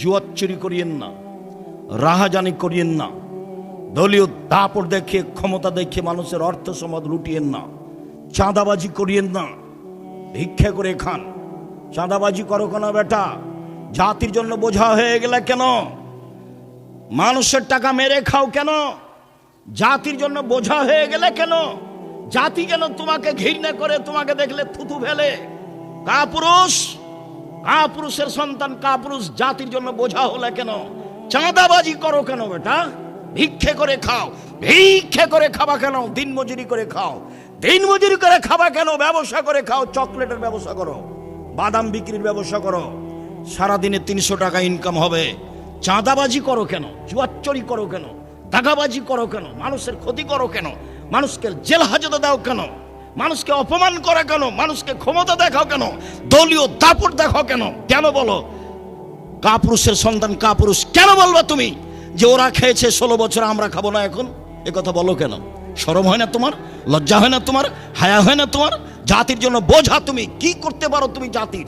জুয়ার চুরি করিয়েন না, রাহাজানি করিয়েন না, দলীয় দাপড় দেখে ক্ষমতা দেখে মানুষের অর্থ সম্পদ লুটিয়েন না, চাঁদাবাজি করিয়েন না। ভিক্ষা করে খান। চাঁদাবাজি করো কেন বেটা? জাতির জন্য বোঝা হয়ে গেলে কেন? মানুষের টাকা মেরে খাও কেন? জাতির জন্য বোঝা হয়ে গেলে কেন? জাতি কেন তোমাকে ঘৃণা করে, তোমাকে দেখলে থুতু ফেলে। কা পুরুষ কা পুরুষের সন্তান কা পুরুষ জাতির জন্য বোঝা হলে কেন? চাঁদাবাজি করো কেন বেটা? ভিক্ষে করে খাও। ভিক্ষে করে খাবা কেন? দিন মজুরি করে খাও। দিন মজুরি করে খাবা কেন? ব্যবসা করে খাও। চকলেটের ব্যবসা করো। বাদাম বিক্রির ব্যবসা করো। সারাদিনে তিনশো টাকা ইনকাম হবে। চাঁদাবাজি করো কেন? জুয়াচ্চরি করো কেন? দাগাবাজি করো কেন? মানুষের ক্ষতি করো কেন? মানুষকে জেল হাজতে দাও কেন? মানুষকে অপমান করে কেন? মানুষকে ক্ষমতা দেখাও কেন? দলীয় দাপট দেখাও কেন? কেন বলো? কাপুরুষের সন্তান কাপুরুষ, কেন বলবা তুমি যে ওরা খেয়েছে ষোলো বছর, আমরা খাব না এখন? এ কথা বলো কেন? সরম হয় না তোমার? লজ্জা হয় না তোমার? হায়া হয় না তোমার? জাতির জন্য বোঝা তুমি, কি করতে পারো তুমি জাতির?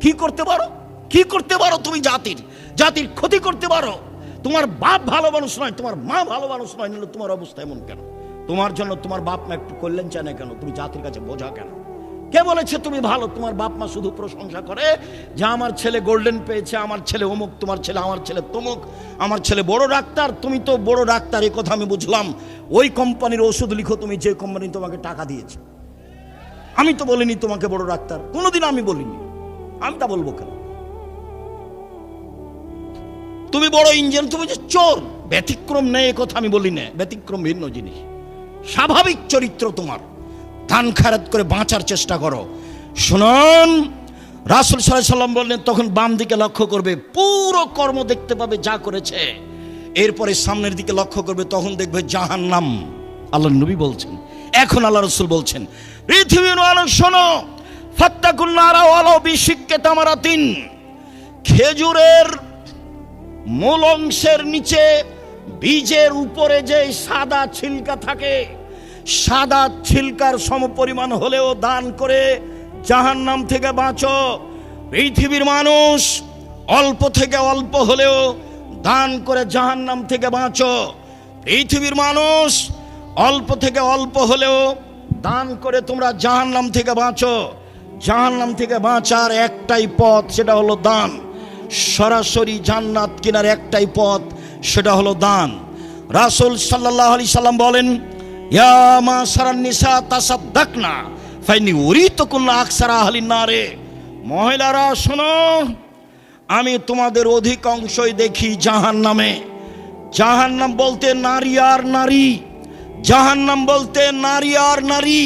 কি করতে পারো? কি করতে পারো তুমি জাতির? জাতির ক্ষতি করতে পারো? তোমার বাপ ভালো মানুষ নয়, তোমার মা ভালো মানুষ নয় নিলে তোমার অবস্থা এমন কেন? তোমার জন্য তোমার বাপ মা একটু কল্যাণ চায় না কেন? তুমি জাতির কাছে বোঝা কেন? কে বলেছে তুমি ভালো? তোমার বাপ মা শুধু প্রশংসা করে যে আমার ছেলে গোল্ডেন পেয়েছে, আমার ছেলে অমুক, তোমার ছেলে, আমার ছেলে তমুক, আমার ছেলে বড় ডাক্তার, তুমি তো বড় ডাক্তার এই কথা আমি বুঝলাম। ওই কোম্পানির ওষুধ লিখো তুমি, যে কোম্পানি তোমাকে টাকা দিয়েছে। আমি তো বলিনি তোমাকে বড় ডাক্তার কোনোদিন আমি বলিনি। আমি তা বলব কেন? তুমি বড় ইঞ্জিন তুমি যে চোর। ব্যতিক্রম নেই কথা আমি বলি না। ব্যতিক্রম ভিন্ন জিনিস। স্বাভাবিক চরিত্র তোমার। ধান খারাত করে বাঁচার চেষ্টা করো। শুনুন, রাসুল সাল্লাম বললেন, তখন বাম দিকে লক্ষ্য করবে, পুরো কর্ম দেখতে পাবে যা করেছে। এরপরে সামনের দিকে লক্ষ্য করবে, তখন দেখবে জাহান্নাম। আল্লাহ নবী বলছেন, এখন আল্লাহ রসুল বলছেন, পৃথিবীর মানুষ, শোনো ফাত্তাকুন্নারা ওয়ালাও বিশিক্কে তামারাতিন। খেজুরের মূল অংশের নিচে বীজের উপরে যে সাদা ছিলকা থাকে, সাদা ছিলকার সমপরিমাণ হলেও দান করে জাহান নাম থেকে বাঁচো। পৃথিবীর মানুষ অল্প থেকে অল্প হলেও দান করে জাহান্নাম থেকে বাঁচো। পৃথিবীর মানুষ অল্প থেকে অল্প হলেও দান করে তোমরা জাহান্নাম থেকে বাঁচো। জাহান নাম থেকে বাঁচার একটাই পথ, সেটা হলো দান। সরাসরি জান্নাত কেনার একটাই পথ সেটা হলো দান। রাসুল সাল্লাহ আলি সাল্লাম বলেন, ইয়া মা সারান নিসা তাসাদ্দাক না ফাইনি উরি তো কুল্লা আকসারা আহলিন না রে মহিলারা, শোনো, আমি তোমাদের অধিকাংশই দেখি জাহান নামে জাহান্নাম বলতে নারী আর নারী। জাহান্নাম বলতে নারী আর নারী।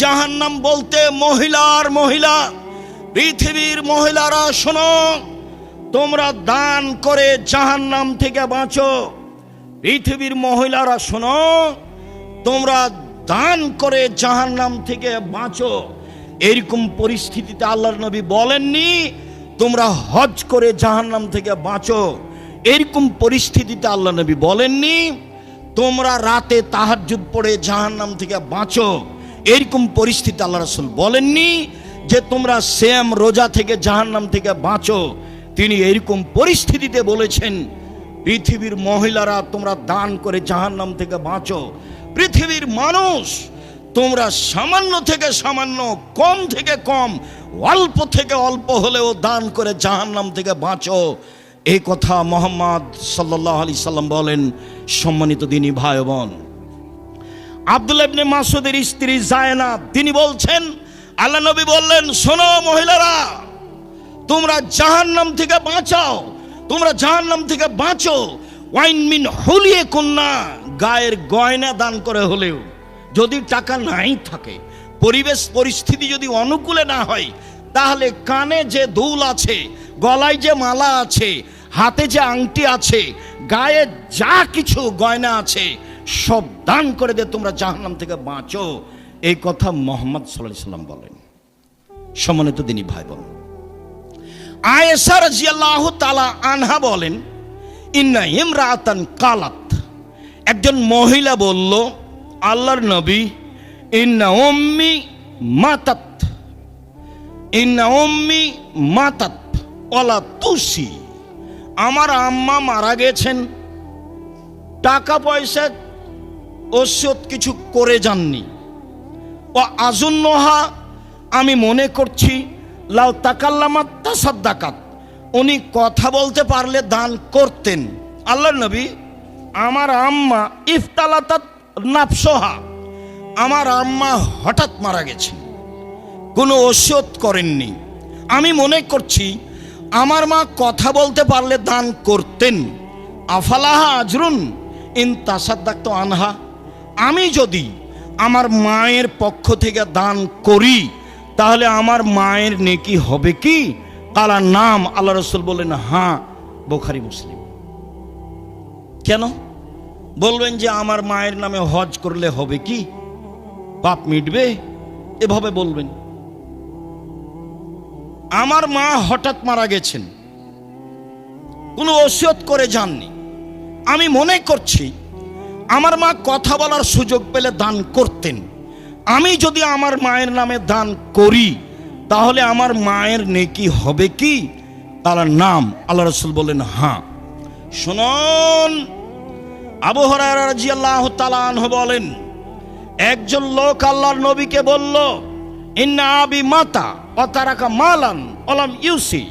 জাহান্নাম বলতে মহিলা আর মহিলা। পৃথিবীর মহিলারা, শোনো তোমরা দান করে জাহান নাম থেকে বাঁচো। পৃথিবীর মহিলারা শোনো, তোমরা দান করে জাহান নাম থেকে বাঁচো। এরকম পরিস্থিতিতে আল্লাহর নবী বলেননি, তোমরা হজ করে জাহান নাম থেকে বাঁচো। এরকম পরিস্থিতিতে আল্লাহ নবী বলেননি, তোমরা রাতে তাহাজ্জুদ পড়ে জাহান নাম থেকে বাঁচো। এরকম পরিস্থিতি আল্লাহ রসুল বলেননি যে তোমরা শ্যাম রোজা থেকে জাহান নাম থেকে বাঁচো। তিনি এরকম পরিস্থিতিতে বলেছেন, পৃথিবীর মহিলারা তোমরা দান করে জাহান্নাম থেকে বাঁচো। পৃথিবীর মানুষ তোমরা সামান্য থেকে সামান্য, কম থেকে কম, অল্প থেকে অল্প হলেও দান করে জাহান্নাম থেকে বাঁচো। এই কথা মোহাম্মদ সাল্লাহ আলি সাল্লাম বলেন, সম্মানিত দিনী ভাই বোন আব্দুল ইবনে মাসুদের স্ত্রী জায়না তিনি বলছেন, আল্লাহ নবী বললেন, শোনো মহিলারা তোমরা জাহান্নাম থেকে বাঁচাও, তোমরা জাহান্নাম থেকে বাঁচো। ওয়াইন মিন হলিয়ে কন্যা গায়ের গয়না দান করে হলেও যদি টাকা নাই থাকে, পরিবেশ পরিস্থিতি যদি অনুকূলে না হয়, তাহলে কানে যে দুল আছে, গলায় যে মালা আছে, হাতে যে আংটি আছে, গায়ে যা কিছু গয়না আছে, সব দান করে দে তোমরা জাহান্নাম থেকে বাঁচো। এই কথা মোহাম্মদ সাল্লাহ সাল্লাম বলেন। সম্মানিত দিনী ভাই বোন আয়েশা রাজিয়াল্লাহ তালা আনহা বলেন, ইন্না ইমরাতান কালাত। একজন মহিলা বলল, আল্লাহর নবী, ইন্না উম্মি মাতাত। ইন্না উম্মি মাতাত ওলা তুসি। আমার আম্মা মারা গেছেন। টাকা পয়সা ওষুধ কিছু করে যাননি। ও আজুন্নহা, আমি মনে করছি লাউ তাকাল্লামাত তাসাদ্দাকাত। উনি কথা বলতে পারলে দান করতেন। আল্লাহ নবী, আমার আম্মা ইফতালাতাত নাফসোহা। আমার আম্মা হঠাৎ মারা গেছেন। কোনো ওষুধ করেননি। আমি মনে করছি, আমার মা কথা বলতে পারলে দান করতেন। আফালাহা আজরুন ইন তাসাদ্দাক্ত আনহা। আমি যদি আমার মায়ের পক্ষ থেকে দান করি তাহলে আমার মায়ের নেকি হবে কি? কালার নাম আল্লাহ রসুল বললেন হ্যাঁ বোখারি, মুসলিম। কেন? বলবেন যে আমার মায়ের নামে হজ করলে হবে কি? পাপ মিটবে? এভাবে বলবেন। আমার মা হঠাৎ মারা গেছেন। কোনো ওসিয়ত করে যাননি। আমি মনে করছি, আমার মা কথা বলার সুযোগ পেলে দান করতেন। আমি যদি আমার মায়ের নামে দান করি, তাহলে আমার মায়ের নেকি হবে কি? তার নাম আল্লাহ রসুল বললেন হ্যাঁ শুনুন, আবু হরাজি আল্লাহ তালাহ বলেন, একজন লোক আল্লাহর নবীকে বলল, ইন্না আবি মাতা অতারাকা মালান অলাম ইউসি।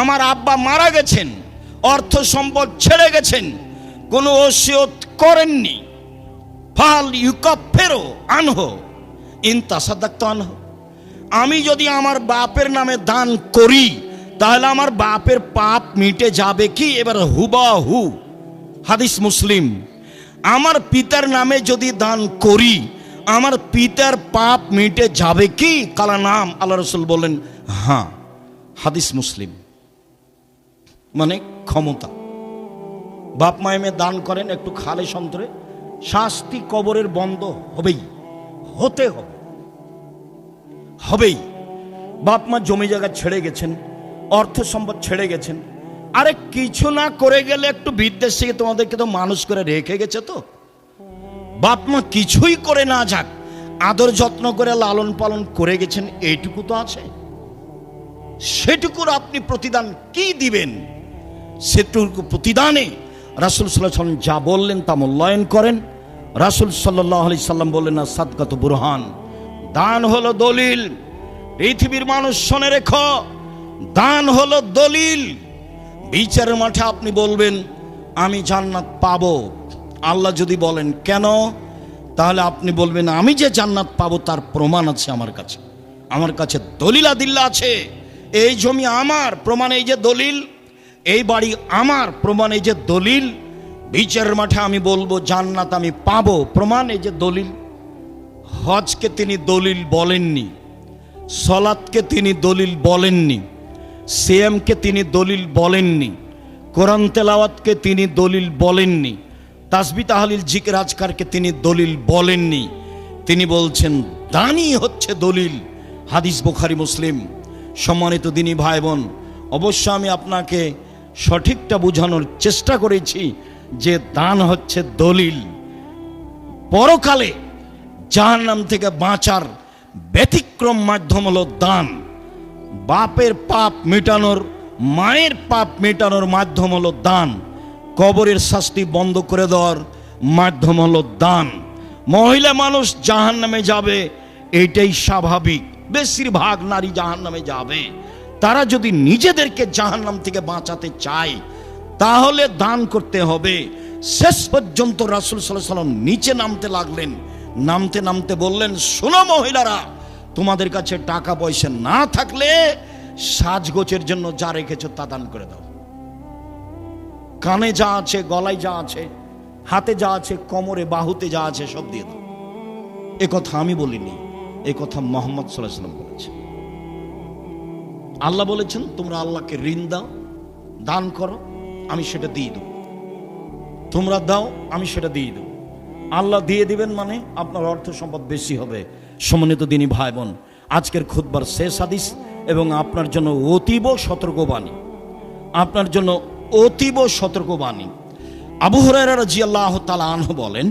আমার আব্বা মারা গেছেন, অর্থ সম্পদ ছেড়ে গেছেন, কোনো ওসিয়ত করেননি। ফাল ইউকাপ ফেরো আনহ ইনতা সাদাক্ত আনহ। আমি যদি আমার বাপের নামে দান করি, তাহলে আমার বাপের পাপ মিটে যাবে কি? এবার হুবা হু হাদিস মুসলিম। আমার পিতার নামে যদি দান করি, আমার পিতার পাপ মিটে যাবে কি? কালা নাম আল্লাহ রসুল বলেন হ্যাঁ হাদিস মুসলিম। মানে ক্ষমতা। বাপ মায়েমে দান করেন একটু খালে সন্তরে শাস্তি কবরের বন্ধ হবেই, হতে হবে। হবেই। বাপ মা জমি জায়গা ছেড়ে গেছেন, অর্থ সম্পদ ছেড়ে গেছেন। আরে কিছু না করে গেলে একটু বিদ্বেষ থেকে তোমাদেরকে তো মানুষ করে রেখে গেছে তো। বাপ মা কিছুই করে না যাক, আদর যত্ন করে লালন পালন করে গেছেন, এইটুকু তো আছে। সেটুকুর আপনি প্রতিদান কি দিবেন? সেটুকু প্রতিদানে রাসুল সাল্লাহ সাল্লাম যা বললেন তা মূল্যায়ন করেন। রাসুল সাল্লাহ আলি সাল্লাম বললেন, না, সাদকাত বুরহান। দান হলো দলিল। পৃথিবীর মানুষ শোনে রেখ, দান হলো দলিল। বিচারের মাঠে আপনি বলবেন, আমি জান্নাত পাবো। আল্লাহ যদি বলেন, কেন? তাহলে আপনি বলবেন, আমি যে জান্নাত পাবো তার প্রমাণ আছে আমার কাছে। আমার কাছে দলিল আদিল্লা আছে। এই জমি আমার, প্রমাণ এই যে দলিল। এই বাড়ি আমার। প্রমাণ এই যে দলিল, বিচারের মাঠে আমি বলব, জান্নাত আমি পাবো। প্রমাণ এই যে দলিল, হজকে তিনি দলিল বলেননি, সলাৎকে তিনি দলিল বলেননি সিএমকে তিনি দলিল বলেননি, কোরআন তেলাওয়াতকে তিনি দলিল বলেননি তাসবি তাহলিল জিকের আজকারকে তিনি দলিল বলেননি। তিনি বলছেন দানই হচ্ছে দলিল। হাদিস বুখারি, মুসলিম। সম্মানিত দিনী ভাই বোন অবশ্য আমি আপনাকে সঠিকটা বোঝানোর চেষ্টা করেছি যে দান হচ্ছে দলিল। পরকালে জাহান্নাম থেকে বাঁচার ব্যতিক্রম মাধ্যম হলো দান। বাপের পাপ মেটানোর, মায়ের পাপ মেটানোর মাধ্যম হলো দান। কবরের শাস্তি বন্ধ করে দেওয়ার মাধ্যম হলো দান। মহিলা মানুষ জাহান নামে যাবে এইটাই স্বাভাবিক। বেশিরভাগ নারী জাহান নামে যাবে। তারা যদি নিজেদেরকে জাহান্নাম থেকে বাঁচাতে চায়, তাহলে দান করতে হবে। শেষ পর্যন্ত রাসুল সাল্লাহ সাল্লাম নিচে নামতে লাগলেন। নামতে নামতে বললেন, শোনো মহিলারা, তোমাদের কাছে টাকা পয়সা না থাকলে সাজগোছের জন্য যা রেখেছো তা দান করে দাও। কানে যা আছে, গলায় যা আছে, হাতে যা আছে, কোমরে, বাহুতে যা আছে, সব দিয়ে দাও। এ কথা আমি বলিনি, এ কথা মোহাম্মদ সাল্লাহ সাল্লাম আল্লাহ বলেছেন, তোমরা আল্লাহকে ঋণ দাও, দান করো, আমি সেটা দিয়ে দেবো। তোমরা দাও, আমি সেটা দিয়ে দেবো। আল্লাহ দিয়ে দিবেন মানে আপনার অর্থ সম্পদ বেশি হবে। সমন্বিত দিনী ভাই বোন আজকের খুদবার শেষ হাদিস এবং আপনার জন্য অতীব সতর্কবাণী আপনার জন্য অতীব সতর্কবাণী আবু হরাইরা রাজি আল্লাহ তালা আনহ বলেন,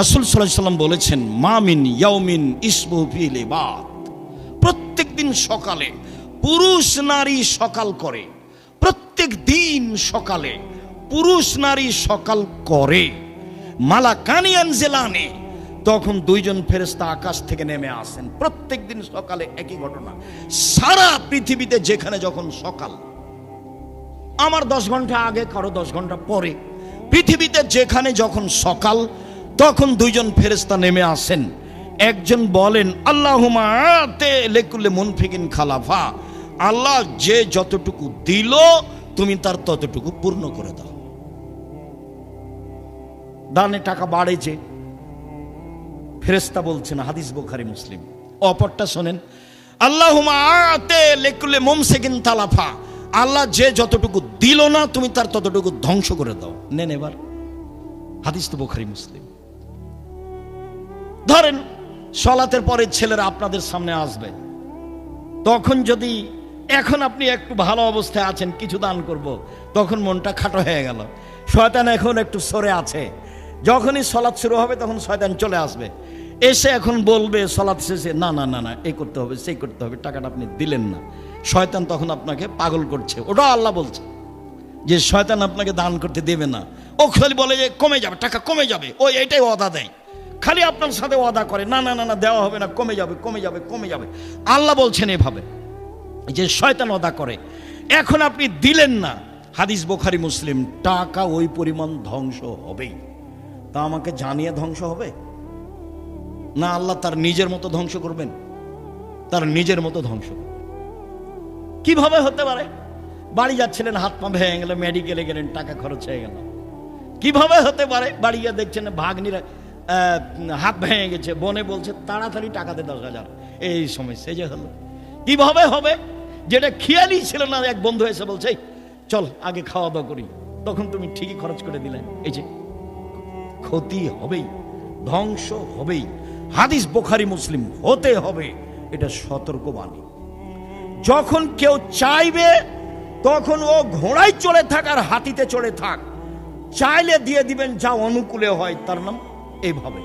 রাসুল সাল্লাহ সাল্লাম বলেছেন মামিন ইয়াউমিন ইসমু ফিল ইবাদ প্রত্যেক দিন সকালে পুরুষ নারী সকাল করে। প্রত্যেক দিন সকালে পুরুষ নারী সকাল করে। মালা কানিয়ান জেলানে তখন দুইজন ফেরেস্তা আকাশ থেকে নেমে আসেন। প্রত্যেক দিন সকালে একই ঘটনা। সারা পৃথিবীতে যেখানে যখন সকাল, আমার দশ ঘণ্টা আগে, কারও দশ ঘণ্টা পরে, পৃথিবীতে যেখানে যখন সকাল, তখন দুইজন ফেরেস্তা নেমে আসেন। একজন বলেন আল্লাহ লেকুল্লে মুনফিকিন খালাফা। আল্লাহ যে যতটুকু দিল, তুমি তার ততটুকু পূর্ণ করে দাও। দানে টাকা বাড়েছে ফেরেস্তা বলছেন হাদিস বোখারি, মুসলিম। অপরটা শোনেন আল্লাহ লেকুলে মোমসেকিন তালাফা। আল্লাহ যে যতটুকু দিল না, তুমি তার ততটুকু ধ্বংস করে দাও। নেন এবার, হাদিস তো বুখারি, মুসলিম। ধরেন, সলাতের পরে ছেলেরা আপনাদের সামনে আসবে। তখন যদি এখন আপনি একটু ভালো অবস্থায় আছেন, কিছু দান করব। তখন মনটা খাটো হয়ে গেল। শয়তান এখন একটু সরে আছে। যখনই সলাৎ শুরু হবে, তখন শয়তান চলে আসবে। এসে এখন বলবে সলাৎ শেষে, না না না না এই করতে হবে, সেই করতে হবে, টাকাটা আপনি দিলেন না। শয়তান তখন আপনাকে পাগল করছে। ওটা আল্লাহ বলছে যে, শয়তান আপনাকে দান করতে দেবে না। ও খালি বলে যে, কমে যাবে, টাকা কমে যাবে, ও এটাই ওয়াদা দেয়। খালি আপনার সাথে ওয়াদা করে, না না না না, দেওয়া হবে না, কমে যাবে কমে যাবে কমে যাবে। আল্লাহ বলছেন এভাবে। যে শয়তান ওয়াদা করে। এখন আপনি দিলেন না। হাদিস বোখারি, মুসলিম, টাকা ওই পরিমাণ ধ্বংস হবেই। তা আমাকে জানিয়ে ধ্বংস হবে? না আল্লাহ তার নিজের মতো ধ্বংস করবেন? তার নিজের মতো ধ্বংস। কীভাবে হতে পারে? বাড়ি যাচ্ছিলেন, হাত পা ভেঙে গেল, মেডিকেলে গেলেন, টাকা খরচ হয়ে গেল। কীভাবে হতে পারে? বাড়ি গিয়ে দেখছেন ভাগ্নিরা হাত ভেঙে গেছে, বনে বলছে, তাড়াতাড়ি টাকা দে দশ হাজার। এই সময় সে যে হলো। কীভাবে হবে? যেটা খেয়ালই ছিল না, এক বন্ধু এসে বলছে চল, আগে খাওয়া দাওয়া করি। তখন তুমি ঠিকই খরচ করে দিলে। এই যে, ক্ষতি হবেই, ধ্বংস হবেই। হাদিস বোখারি মুসলিম, হতে হবে। এটা সতর্কবাণী। যখন কেউ চাইবে, তখন ও ঘোড়ায় চড়ে থাক আর হাতিতে চড়ে থাক। চাইলে দিয়ে দিবেন, যা অনুকূলে হয়, তার নাম এইভাবে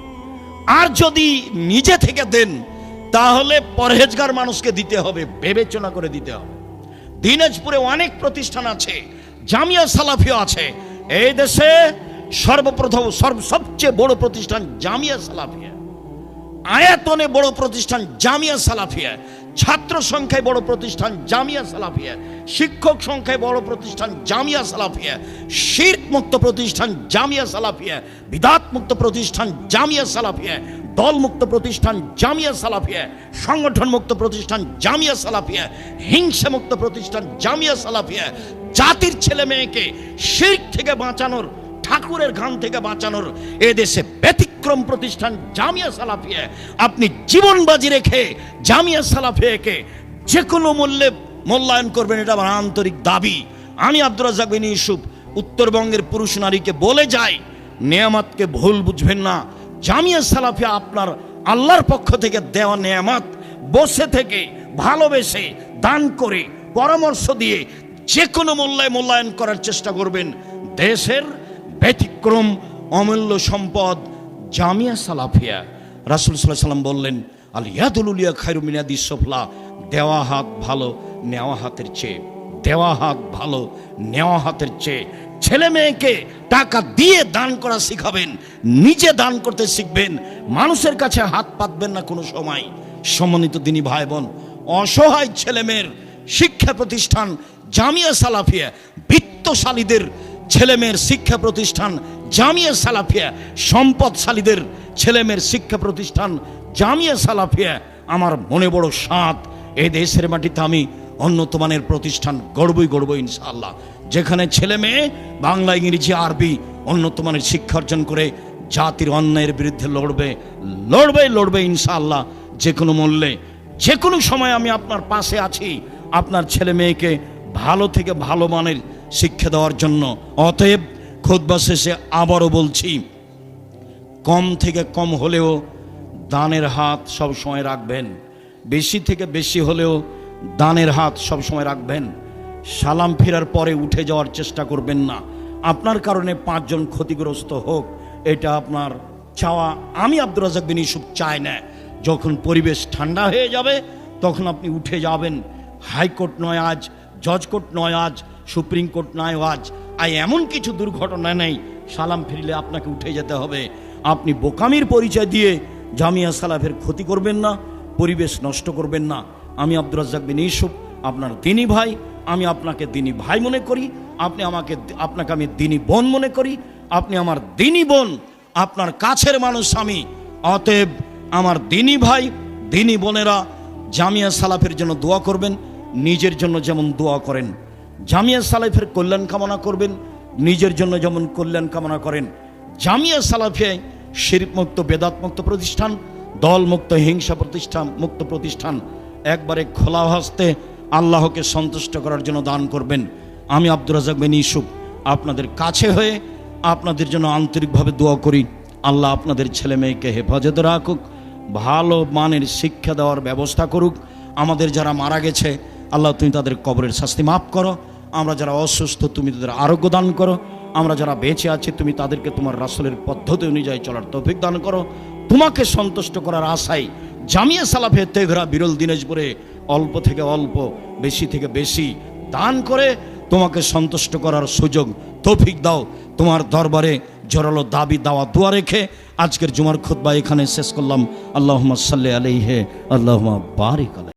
আর যদি নিজে থেকে দেন তাহলে পরহেজগার মানুষকে দিতে হবে, বিবেচনা করে দিতে হবে। দিনাজপুরে অনেক প্রতিষ্ঠান আছে, জামিয়া সালাফিও আছে। এই দেশে সর্বপ্রথম, সর্ব, সবচেয়ে বড় প্রতিষ্ঠান জামিয়া সালাফিয়া। আয়াতনে বড় প্রতিষ্ঠান জামিয়া সালাফিয়া। ছাত্র সংখ্যায় বড় প্রতিষ্ঠান জামিয়া সালাফিয়া, শিক্ষক সংখ্যায় বড় প্রতিষ্ঠান জামিয়া সালাফিয়া শির্ক মুক্ত প্রতিষ্ঠান জামিয়া সালাফিয়া বিদাত মুক্ত প্রতিষ্ঠান জামিয়া সালাফিয়া দল মুক্ত প্রতিষ্ঠান জামিয়া সালাফিয়া সংগঠন মুক্ত প্রতিষ্ঠান জামিয়া সালাফিয়া হিংসা মুক্ত প্রতিষ্ঠান জামিয়া সালাফিয়া, জাতির ছেলে মেয়েকে শির্ক থেকে বাঁচানোর ঠাকুরের ঘাম থেকে বাঁচানোর এ দেশে ব্যতিক্রম প্রতিষ্ঠান জামিয়া সালাফিয়া। আপনি জীবন বাজি রেখে জামিয়া সালাফিয়াকে যে কোনো মূল্যে মূল্যায়ন করবেন, এটা আমার আন্তরিক দাবি। আমি আব্দুর রাজাক বিন ইউসুফ, উত্তরবঙ্গের পুরুষ নারীকে বলে যাই, নেয়ামাতকে ভুল বুঝবেন না। জামিয়া সালাফিয়া আপনার আল্লাহর পক্ষ থেকে দেওয়া নেয়ামাত, বসে থেকে ভালোবেসে দান করে পরামর্শ দিয়ে যে কোনো মূল্যায় মূল্যায়ন করার চেষ্টা করবেন। দেশের ব্যতিক্রম অমূল্য সম্পদ জামিয়া সালাফিয়া। রাসুল সাল্লাহ সাল্লাম বললেন, আল ইয়াদুলিয়া খায়রুমিনাদি সফলা, দেওয়া হাত ভালো, নেওয়া হাতের চেয়ে, দেওয়া হাত ভালো, নেওয়া হাতের চেয়ে। ছেলে মেয়েকে টাকা দিয়ে দান করা শিখাবেন, নিজে দান করতে শিখবেন, মানুষের কাছে হাত পাতবেন না কোনো সময়। সম্মানিত দিনী ভাই বোন অসহায় ছেলেমেয়ের শিক্ষা প্রতিষ্ঠান জামিয়া সালাফিয়া, বিত্তশালীদের ছেলেমেয়ের শিক্ষা প্রতিষ্ঠান জামিয়া সালাফিয়া। সম্পদশালীদের ছেলেমেয়ের শিক্ষা প্রতিষ্ঠান জামিয়া সালাফিয়া। আমার মনে বড় সাঁত এই দেশের মাটিতে আমি উন্নত মানের প্রতিষ্ঠান গড়বই গড়বই ইনশাআল্লাহ। যেখানে ছেলে মেয়ে বাংলা, ইংরেজি, আরবি উন্নত মানের শিক্ষা অর্জন করে জাতির অন্যায়ের বিরুদ্ধে লড়বে লড়বে লড়বে ইনশাআল্লাহ। যে কোনো মূল্যে যে কোনো সময় আমি আপনার পাশে আছি। আপনার ছেলে মেয়েকে ভালো থেকে ভালো মানের শিক্ষা দেওয়ার জন্য। অতএব খোদবা শেষে আবারও বলছি, কম থেকে কম হলেও দানের হাত সব সময় রাখবেন। বেশি থেকে বেশি হলেও দানের হাত সব সময় রাখবেন। সালাম ফেরার পরে উঠে যাওয়ার চেষ্টা করবেন না। আপনার কারণে পাঁচজন ক্ষতিগ্রস্ত হোক, এটা আপনার চাওয়া। আমি আব্দুর রাজাক বিন ইউসুফ চাই না। যখন পরিবেশ ঠান্ডা হয়ে যাবে, তখন আপনি উঠে যাবেন। হাইকোর্ট নয় আজ জজ কোর্ট নয় আজ সুপ্রিম কোর্ট নয় আজ। আর এমন কিছু দুর্ঘটনা নেই, সালাম ফিরলে আপনাকে উঠে যেতে হবে। আপনি বোকামির পরিচয় দিয়ে জামিয়া সালাফের ক্ষতি করবেন না, পরিবেশ নষ্ট করবেন না। আমি আব্দুর রাজ্জাক বিন ইউসুফ, আপনার দিনী ভাই। আমি আপনাকে দিনী ভাই মনে করি, আপনি আমাকে আপনাকে আমি দিনী বোন মনে করি। আপনি আমার দিনী বোন, আপনার কাছের মানুষ আমি। অতএব আমার দিনী ভাই, দিনী বোনেরা জামিয়া সালাফের জন্য দোয়া করবেন, নিজের জন্য যেমন দোয়া করেন। জামিয়া সালাফের কল্যাণ কামনা করবেন, নিজের জন্য যেমন কল্যাণ কামনা করেন। জামিয়া সালাফে শিরমুক্ত বেদাতমুক্ত প্রতিষ্ঠান, দলমুক্ত, হিংসা প্রতিষ্ঠান, মুক্ত প্রতিষ্ঠান, একবারে খোলা হস্তে আল্লাহকে সন্তুষ্ট করার জন্য দান করবেন। আমি আব্দুর রাজাক বিন ইসুফ আপনাদের কাছে হয়ে আপনাদের জন্য আন্তরিকভাবে দোয়া করি। আল্লাহ আপনাদের ছেলে মেয়েকে হেফাজতে রাখুক, ভালো মানের শিক্ষা দেওয়ার ব্যবস্থা করুক। আমাদের যারা মারা গেছে, আল্লাহ তুমি তাদের কবরের শাস্তি মাফ করো। আমরা যারা অসুস্থ, তুমি তাদের আরোগ্য দান করো। আমরা যারা বেঁচে আছি, তুমি তাদেরকে তোমার রাসলের পদ্ধতি অনুযায়ী চলার তৌফিক দান করো। তোমাকে সন্তুষ্ট করার আশায় জামিয়া সালাফে তেঘরা বিরল দিনাজপুরে অল্প থেকে অল্প, বেশি থেকে বেশি দান করে তোমাকে সন্তুষ্ট করার সুযোগ, তৌফিক দাও। তোমার দরবারে জোরালো দাবি, দাওয়া, দোয়া রেখে আজকের জুমার খুতবা এখানে শেষ করলাম। আল্লাহ সাল্লি আলাইহে আল্লাহ বারিক আলাই